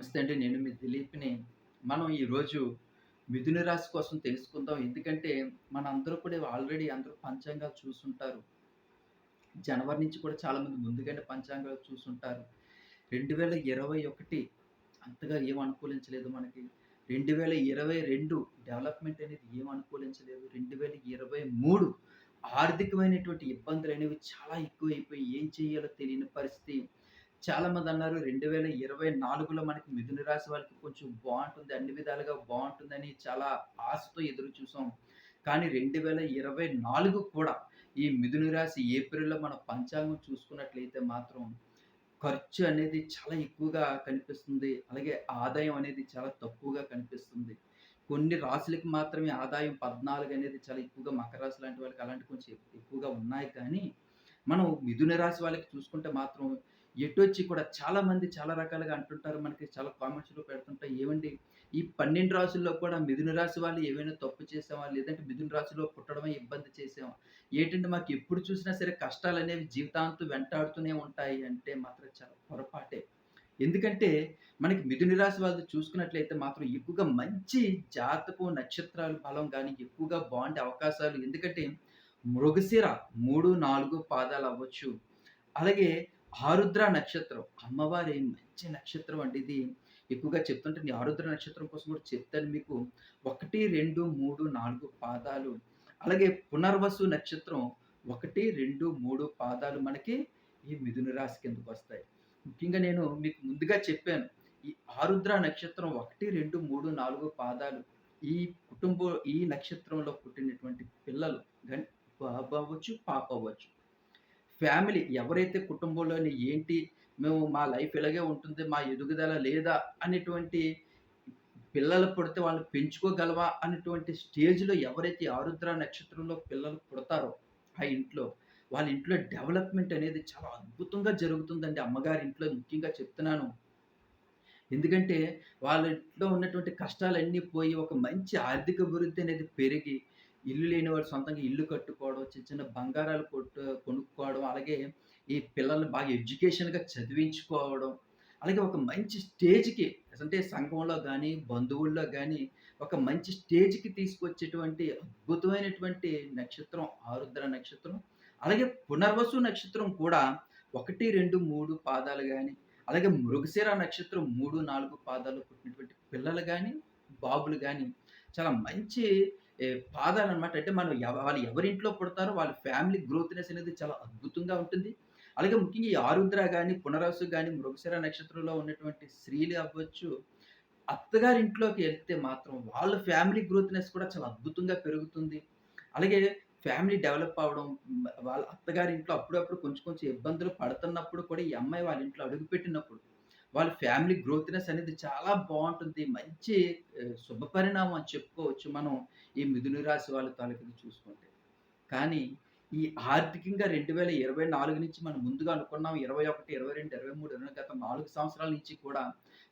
నమస్తే అండి. నేను మీ దిలీప్‌ని. మనం ఈరోజు మిథున రాశి కోసం తెలుసుకుందాం. ఎందుకంటే మనందరూ కూడా ఆల్రెడీ అందరూ పంచాంగాలు చూసుంటారు. జనవరి నుంచి కూడా చాలామంది ముందుగానే పంచాంగాలు చూసుంటారు. 2021 అంతగా ఏం అనుకూలించలేదు మనకి. 2022 డెవలప్‌మెంట్ అనేది ఏం అనుకూలించలేదు. 2023 ఆర్థికమైనటువంటి ఇబ్బందులు అనేవి చాలా ఎక్కువైపోయి ఏం చేయాలో తెలియని పరిస్థితి. చాలామంది అన్నారు 2024లో మనకి మిథున రాశి వాళ్ళకి కొంచెం బాగుంటుంది అన్ని విధాలుగా బాగుంటుందని చాలా ఆశతో ఎదురు చూసాం. కానీ 2024 కూడా ఈ మిథున రాశి ఏప్రిల్‌లో మనం పంచాంగం చూసుకున్నట్లయితే మాత్రం ఖర్చు అనేది చాలా ఎక్కువగా కనిపిస్తుంది. అలాగే ఆదాయం అనేది చాలా తక్కువగా కనిపిస్తుంది. కొన్ని రాశులకి మాత్రమే ఆదాయం 14 అనేది చాలా ఎక్కువగా మకర రాశి లాంటి వాళ్ళకి అలాంటి కొంచెం ఎక్కువగా ఉన్నాయి కానీ, మనం మిథున రాశి వాళ్ళకి చూసుకుంటే మాత్రం ఎటు వచ్చి కూడా చాలామంది చాలా రకాలుగా అంటుంటారు. మనకి చాలా కామెంట్స్‌లో పెడుతుంటాయి. ఏమండి ఈ పన్నెండు రాసుల్లో కూడా మిథున రాశి వాళ్ళు ఏమైనా తప్పు చేసామా? లేదంటే మిథున రాశిలో పుట్టడమే ఇబ్బంది చేసామా? ఏంటంటే మాకు ఎప్పుడు చూసినా సరే కష్టాలు అనేవి జీవితాంతం వెంటాడుతూనే ఉంటాయి అంటే మాత్రం చాలా పొరపాటే. ఎందుకంటే మనకి మిథున రాశి వాళ్ళు చూసుకున్నట్లయితే మాత్రం ఎక్కువగా మంచి జాతకం, నక్షత్రాలు బలం కానీ ఎక్కువగా బాగుండే అవకాశాలు ఎందుకంటే మృగశిర 3, 4 పాదాలు అవ్వచ్చు. అలాగే ఆరుద్ర నక్షత్రం అమ్మవారి మంచి నక్షత్రం అంటే ఇది. ఎక్కువగా చెప్తుంటే నేను ఆరుద్ర నక్షత్రం కోసం కూడా చెప్తాను మీకు. 1, 2, 3, 4 పాదాలు. అలాగే పునర్వసు నక్షత్రం 1, 2, 3 పాదాలు మనకి ఈ మిథున రాశి కిందకొస్తాయి. ముఖ్యంగా నేను మీకు ముందుగా చెప్పాను. ఈ ఆరుద్ర నక్షత్రం 1, 2, 3, 4 పాదాలు ఈ కుటుంబం ఈ నక్షత్రంలో పుట్టినటువంటి పిల్లలు కానీ బాబు అవ్వచ్చు, పాప అవ్వచ్చు. ఫ్యామిలీ ఎవరైతే కుటుంబంలోని ఏంటి మేము మా లైఫ్ ఇలాగే ఉంటుంది. మా ఎదుగుదల లేదా అనేటువంటి పిల్లలు పుడితే వాళ్ళు పెంచుకోగలవా అనేటువంటి స్టేజ్‌లో ఎవరైతే ఆరుద్ర నక్షత్రంలో పిల్లలు పుడతారో ఆ ఇంట్లో, వాళ్ళ ఇంట్లో డెవలప్‌మెంట్ అనేది చాలా అద్భుతంగా జరుగుతుందండి. అమ్మగారి ఇంట్లో ముఖ్యంగా చెప్తున్నాను. ఎందుకంటే వాళ్ళ ఇంట్లో ఉన్నటువంటి కష్టాలన్నీ పోయి ఒక మంచి ఆర్థిక అభివృద్ధి అనేది పెరిగి, ఇల్లు లేనివాడు సొంతంగా ఇల్లు కట్టుకోవడం, చిన్న చిన్న బంగారాలు కొట్టు కొనుక్కోవడం, అలాగే ఈ పిల్లల్ని బాగా ఎడ్యుకేషన్‌గా చదివించుకోవడం, అలాగే ఒక మంచి స్టేజ్‌కి అంటే సంఘంలో కానీ బంధువుల్లో కానీ ఒక మంచి స్టేజ్‌కి తీసుకొచ్చేటువంటి అద్భుతమైనటువంటి నక్షత్రం ఆరుద్ర నక్షత్రం. అలాగే పునర్వసు నక్షత్రం కూడా 1, 2, 3 పాదాలు కానీ అలాగే మృగశిర నక్షత్రం 3, 4 పాదాలు పుట్టినటువంటి పిల్లలు కానీ బాబులు కానీ చాలా మంచి ఏ పాదాలనమాట. అంటే మనం వాళ్ళు ఎవరింట్లో పుడతారో వాళ్ళ ఫ్యామిలీ గ్రోత్‌నెస్ అనేది చాలా అద్భుతంగా ఉంటుంది. అలాగే ముఖ్యంగా ఈ ఆరుద్ర గాని, పునర్వసు కానీ మృగశిర నక్షత్రంలో ఉన్నటువంటి స్త్రీలు అవ్వచ్చు, అత్తగారింట్లోకి వెళ్తే మాత్రం వాళ్ళ ఫ్యామిలీ గ్రోత్‌నెస్ కూడా చాలా అద్భుతంగా పెరుగుతుంది. అలాగే ఫ్యామిలీ డెవలప్ అవ్వడం, వాళ్ళ అత్తగారి ఇంట్లో అప్పుడప్పుడు కొంచెం కొంచెం ఇబ్బందులు పడుతున్నప్పుడు కూడా ఈ అమ్మాయి వాళ్ళ ఇంట్లో అడుగుపెట్టినప్పుడు, వాళ్ళ ఫ్యామిలీ గ్రోత్‌నెస్ అనేది చాలా బాగుంటుంది మంచి శుభ శుభపరిణామం అని చెప్పుకోవచ్చు మనం ఈ మిథున రాశి వాళ్ళ తాలూకుని చూసుకుంటే. కానీ ఈ ఆర్థికంగా 2024 నుంచి మనం ముందుగా అనుకున్నాం 21, 22, 23, 24 గత నాలుగు సంవత్సరాల నుంచి కూడా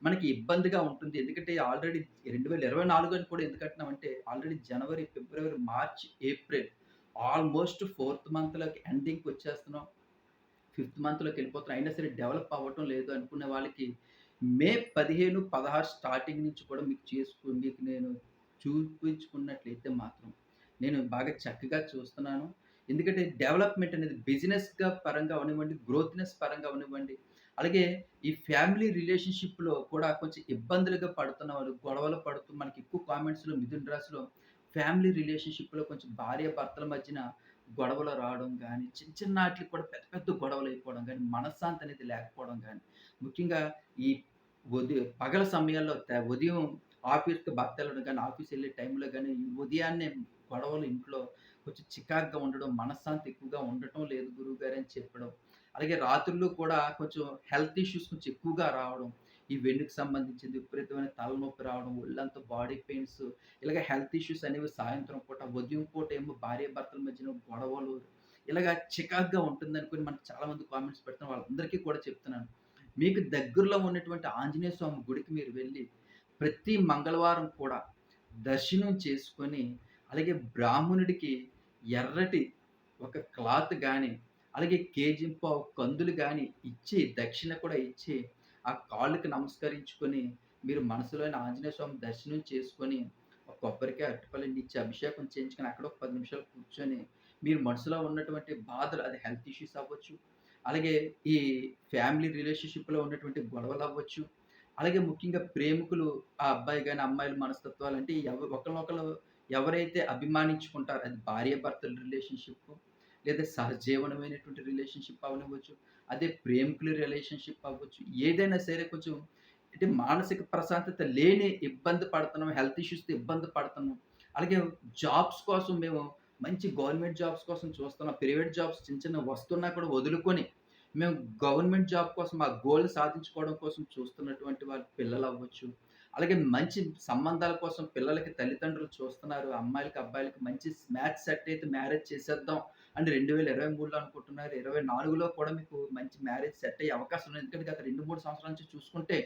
మనకి ఇబ్బందిగా ఉంటుంది. ఎందుకంటే ఆల్రెడీ 2024 అని కూడా ఎందుకంటున్నామంటే ఆల్రెడీ జనవరి, ఫిబ్రవరి, మార్చ్, ఏప్రిల్ ఆల్మోస్ట్ ఫోర్త్ మంత్‌లోకి ఎండింగ్‌కి వచ్చేస్తున్నాం. ఫిఫ్త్ మంత్‌లోకి వెళ్ళిపోతున్నాం. అయినా సరే డెవలప్ అవ్వటం లేదు అనుకునే వాళ్ళకి మే 15, 16 స్టార్టింగ్ నుంచి కూడా మీకు చేసుకు మీకు నేను చూపించుకున్నట్లయితే మాత్రం నేను బాగా చక్కగా చూస్తున్నాను. ఎందుకంటే డెవలప్‌మెంట్ అనేది బిజినెస్‌గా పరంగా అవనివ్వండి, గ్రోత్‌నెస్ పరంగా అవనివ్వండి, అలాగే ఈ ఫ్యామిలీ రిలేషన్‌షిప్‌లో కూడా కొంచెం ఇబ్బందులుగా పడుతున్న వాళ్ళు గొడవలు పడుతూ మనకి ఎక్కువ కామెంట్స్‌లో మిథున్ రాశిలో ఫ్యామిలీ రిలేషన్‌షిప్‌లో కొంచెం భార్య భర్తల మధ్యన గొడవలు రావడం కానీ చిన్న చిన్న వాటికి కూడా పెద్ద పెద్ద గొడవలు అయిపోవడం కానీ మనశ్శాంతి అనేది లేకపోవడం కానీ ముఖ్యంగా ఈ ఉదయం పగల సమయాల్లో త ఉదయం ఆఫీస్‌కి భక్తి వెళ్ళడం కానీ ఆఫీస్ వెళ్ళే టైంలో కానీ ఈ ఉదయాన్నే గొడవలు ఇంట్లో కొంచెం చికాగ్గా ఉండడం, మనశ్శాంతి ఎక్కువగా ఉండటం లేదు గురువుగారు అని చెప్పడం. అలాగే రాత్రుల్లో కూడా కొంచెం హెల్త్ ఇష్యూస్ కొంచెం ఎక్కువగా రావడం. ఈ వెన్నుకి సంబంధించింది విపరీతమైన తలనొప్పి రావడం, ఒళ్ళంతా బాడీ పెయిన్స్ ఇలాగ హెల్త్ ఇష్యూస్ అనేవి సాయంత్రం పూట, ఉదయం పూట ఏమో భార్యాభర్తల మధ్యన గొడవలు ఇలాగ చికాకుగా ఉంటుందనుకోని మనకు చాలామంది కామెంట్స్ పెడుతున్నారు. వాళ్ళందరికీ కూడా చెప్తున్నాను. మీకు దగ్గరలో ఉన్నటువంటి ఆంజనేయ స్వామి గుడికి మీరు వెళ్ళి ప్రతి మంగళవారం కూడా దర్శనం చేసుకొని, అలాగే బ్రాహ్మణుడికి ఎర్రటి ఒక క్లాత్ కానీ అలాగే కేజీంపావు కందులు కానీ ఇచ్చి దక్షిణ కూడా ఇచ్చి, ఆ కాళ్ళకి నమస్కరించుకొని మీరు మనసులోని ఆంజనేయ స్వామి దర్శనం చేసుకొని ఒక కొబ్బరికాయ, అరటిపళ్ళన్ని ఇచ్చి అభిషేకం చేయించుకొని అక్కడ ఒక పది నిమిషాలు కూర్చొని మీరు మనసులో ఉన్నటువంటి బాధలు అది హెల్త్ ఇష్యూస్ అవ్వచ్చు. అలాగే ఈ ఫ్యామిలీ రిలేషన్‌షిప్‌లో ఉన్నటువంటి గొడవలు అవ్వచ్చు అలాగే ముఖ్యంగా ప్రేమికులు ఆ అబ్బాయి కానీ అమ్మాయిల మనస్తత్వాలు అంటే ఎవ ఒకరినొకరు ఎవరైతే అభిమానించుకుంటారో అది భార్యాభర్తల రిలేషన్షిప్ లేదా సహజీవనమైనటువంటి రిలేషన్‌షిప్ అవనివ్వచ్చు అదే ప్రేమికుల రిలేషన్‌షిప్ అవ్వచ్చు. ఏదైనా సరే కొంచెం అంటే మానసిక ప్రశాంతత లేని ఇబ్బంది పడుతున్నాం. హెల్త్ ఇష్యూస్‌తో ఇబ్బంది పడుతున్నాం. అలాగే జాబ్స్ కోసం మేము మంచి గవర్నమెంట్ జాబ్స్ కోసం చూస్తున్నాం. ప్రైవేట్ జాబ్స్ చిన్న చిన్న వస్తున్నా కూడా వదులుకొని మేము గవర్నమెంట్ జాబ్ కోసం మా గోల్ సాధించుకోవడం కోసం చూస్తున్నటువంటి వాళ్ళ పిల్లలు అవ్వచ్చు అలాగే మంచి సంబంధాల కోసం పిల్లలకి తల్లిదండ్రులు చూస్తున్నారు. అమ్మాయిలకి, అబ్బాయిలకి మంచి మ్యాచ్ సెట్ అయితే మ్యారేజ్ చేసేద్దాం అని 2023లో అనుకుంటున్నారు. 24లో కూడా మీకు మంచి మ్యారేజ్ సెట్ అయ్యే అవకాశం ఉంది. ఎందుకంటే గత 2, 3 సంవత్సరాల నుంచి చూసుకుంటే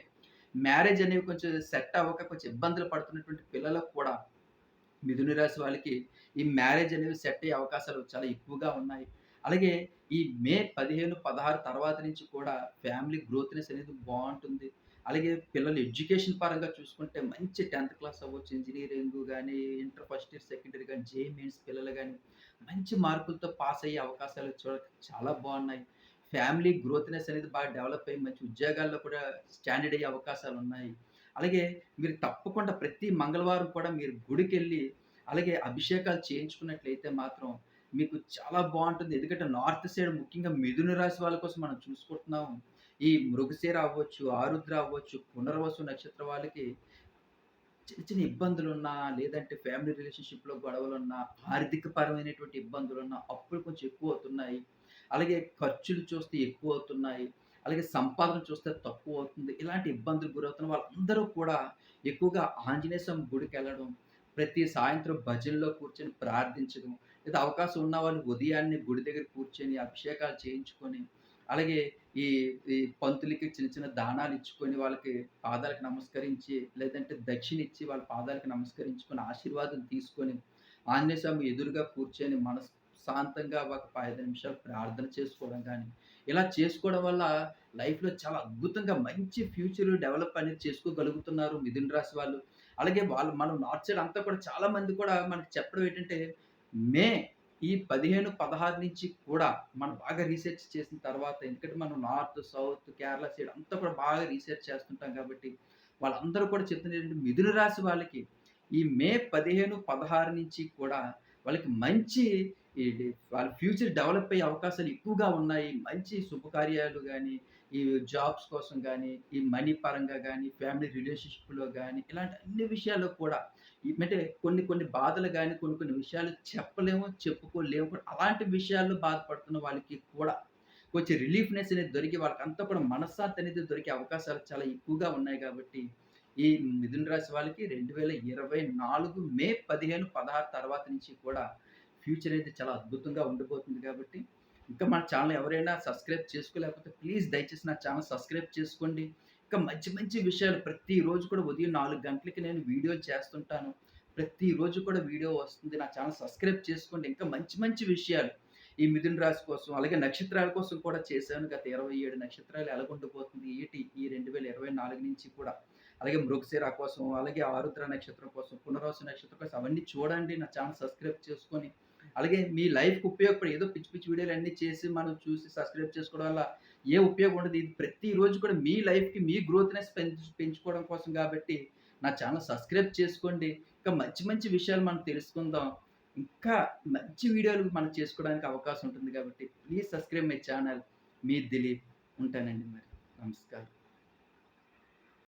మ్యారేజ్ అనేవి కొంచెం సెట్ అవ్వక కొంచెం ఇబ్బందులు పడుతున్నటువంటి పిల్లలకు కూడా మిథున రాశి వాళ్ళకి ఈ మ్యారేజ్ అనేవి సెట్ అయ్యే అవకాశాలు చాలా ఎక్కువగా ఉన్నాయి. అలాగే ఈ మే 15, 16 తర్వాత నుంచి కూడా ఫ్యామిలీ గ్రోత్‌నెస్ అనేది బాగుంటుంది అలాగే పిల్లలు ఎడ్యుకేషన్ పరంగా చూసుకుంటే మంచి 10థ్ క్లాస్ అవ్వచ్చు, ఇంజనీరింగ్ కానీ inter first year, second year గాని, జేఈఈ పిల్లలు కానీ మంచి మార్కులతో పాస్ అయ్యే అవకాశాలు చూడ చాలా బాగున్నాయి. ఫ్యామిలీ గ్రోత్‌నెస్ అనేది బాగా డెవలప్ అయ్యి మంచి ఉద్యోగాల్లో కూడా స్టాండర్డ్ అయ్యే అవకాశాలు ఉన్నాయి. అలాగే మీరు తప్పకుండా ప్రతి మంగళవారం కూడా మీరు గుడికెళ్ళి అలాగే అభిషేకాలు చేయించుకున్నట్లయితే మాత్రం మీకు చాలా బాగుంటుంది. ఎందుకంటే నార్త్ సైడ్ ముఖ్యంగా మిథున రాశి వాళ్ళ కోసం మనం చూసుకుంటున్నాం. ఈ మృగశీర అవ్వచ్చు, ఆరుద్ర అవ్వచ్చు, పునర్వసు నక్షత్ర వాళ్ళకి చిన్న చిన్న ఇబ్బందులున్నా, లేదంటే ఫ్యామిలీ రిలేషన్‌షిప్‌లో గొడవలున్నా, ఆర్థిక పరమైనటువంటి ఇబ్బందులున్నా, అప్పులు కొంచెం ఎక్కువ అవుతున్నాయి. అలాగే ఖర్చులు చూస్తే ఎక్కువ అవుతున్నాయి. అలాగే సంపాదన చూస్తే తక్కువ అవుతుంది. ఇలాంటి ఇబ్బందులు గురవుతున్న వాళ్ళందరూ కూడా ఎక్కువగా ఆంజనేయ స్వామి గుడికెళ్ళడం, ప్రతి సాయంత్రం భజనలో కూర్చొని ప్రార్థించడం, లేదా అవకాశం ఉన్న వాళ్ళు ఉదయాన్నే గుడి దగ్గర కూర్చొని అభిషేకాలు చేయించుకొని, అలాగే ఈ ఈ పంతులకి చిన్న చిన్న దానాలు ఇచ్చుకొని వాళ్ళకి పాదాలకు నమస్కరించి, లేదంటే దక్షిణ ఇచ్చి వాళ్ళ పాదాలకు నమస్కరించుకొని, ఆశీర్వాదం తీసుకొని, ఆంజనేయ స్వామి ఎదురుగా కూర్చొని మనశ్శాంతంగా ఒక ఐదు నిమిషాలు ప్రార్థన చేసుకోవడం కానీ ఇలా చేసుకోవడం వల్ల లైఫ్‌లో చాలా అద్భుతంగా మంచి ఫ్యూచర్ డెవలప్ అనేది చేసుకోగలుగుతున్నారు మిథున రాశి వాళ్ళు. అలాగే వాళ్ళు మనం నార్త్ సైడ్ అంతా కూడా చాలా మంది కూడా మనకి చెప్పడం ఏంటంటే, మే ఈ 15, 16 నుంచి కూడా మనం బాగా రీసెర్చ్ చేసిన తర్వాత ఎందుకంటే మనం నార్త్, సౌత్, కేరళ సైడ్ అంతా కూడా బాగా రీసెర్చ్ చేస్తుంటాం కాబట్టి, వాళ్ళందరూ కూడా చెప్తున్న మిథున రాశి వాళ్ళకి ఈ మే 15, 16 నుంచి కూడా వాళ్ళకి మంచి వాళ్ళ ఫ్యూచర్ డెవలప్ అయ్యే అవకాశాలు ఎక్కువగా ఉన్నాయి. మంచి శుభకార్యాలు కానీ ఈ జాబ్స్ కోసం కానీ ఈ మనీ పరంగా కానీ ఫ్యామిలీ రిలేషన్‌షిప్‌లో కానీ ఇలాంటి అన్ని విషయాల్లో కూడా అంటే కొన్ని కొన్ని బాధలు కానీ కొన్ని కొన్ని విషయాలు చెప్పలేము, చెప్పుకోలేము అలాంటి విషయాల్లో బాధపడుతున్న వాళ్ళకి కూడా కొంచెం రిలీఫ్‌నెస్ అనేది దొరికి వాళ్ళకంతా కూడా మనశ్శాంతి అనేది దొరికే అవకాశాలు చాలా ఎక్కువగా ఉన్నాయి కాబట్టి, ఈ మిథున రాశి వాళ్ళకి 2024 మే 15, 16 తర్వాత నుంచి కూడా ఫ్యూచర్ అయితే చాలా అద్భుతంగా ఉండబోతుంది కాబట్టి, ఇంకా మన ఛానల్ ఎవరైనా సబ్స్క్రైబ్ చేసుకోలేకపోతే ప్లీజ్ దయచేసి నా ఛానల్ సబ్స్క్రైబ్ చేసుకోండి. ఇంకా మంచి మంచి విషయాలు ప్రతిరోజు కూడా ఉదయం నాలుగు గంటలకి నేను వీడియోలు చేస్తుంటాను. ప్రతిరోజు కూడా వీడియో వస్తుంది. నా ఛానల్ సబ్స్క్రైబ్ చేసుకోండి. ఇంకా మంచి మంచి విషయాలు ఈ మిథున రాశి కోసం, అలాగే నక్షత్రాల కోసం కూడా చేశాను. గత 27 నక్షత్రాలు ఎలాగుండబోతుంది ఏటి ఈ 2024 నుంచి కూడా. అలాగే మృగశిర కోసం, అలాగే ఆరుద్ర నక్షత్రం కోసం, పునర్వసు నక్షత్రం కోసం అవన్నీ చూడండి. నా ఛానల్ సబ్స్క్రైబ్ చేసుకొని, అలాగే మీ లైఫ్‌కి ఉపయోగపడే ఏదో పిచ్చి పిచ్చి వీడియోలు అన్నీ చేసి మనం చూసి సబ్స్క్రైబ్ చేసుకోవడం వల్ల ఏ ఉపయోగం ఉండదు. ఇది ప్రతిరోజు కూడా మీ లైఫ్‌కి మీ గ్రోత్‌నెస్ పెంచు పెంచుకోవడం కోసం కాబట్టి నా ఛానల్ సబ్స్క్రైబ్ చేసుకోండి. ఇంకా మంచి మంచి విషయాలు మనం తెలుసుకుందాం. ఇంకా మంచి వీడియోలు మనం చేసుకోవడానికి అవకాశం ఉంటుంది కాబట్టి ప్లీజ్ సబ్స్క్రైబ్ మై ఛానల్ మీ దిలీప్. ఉంటానండి మరి. నమస్కారం.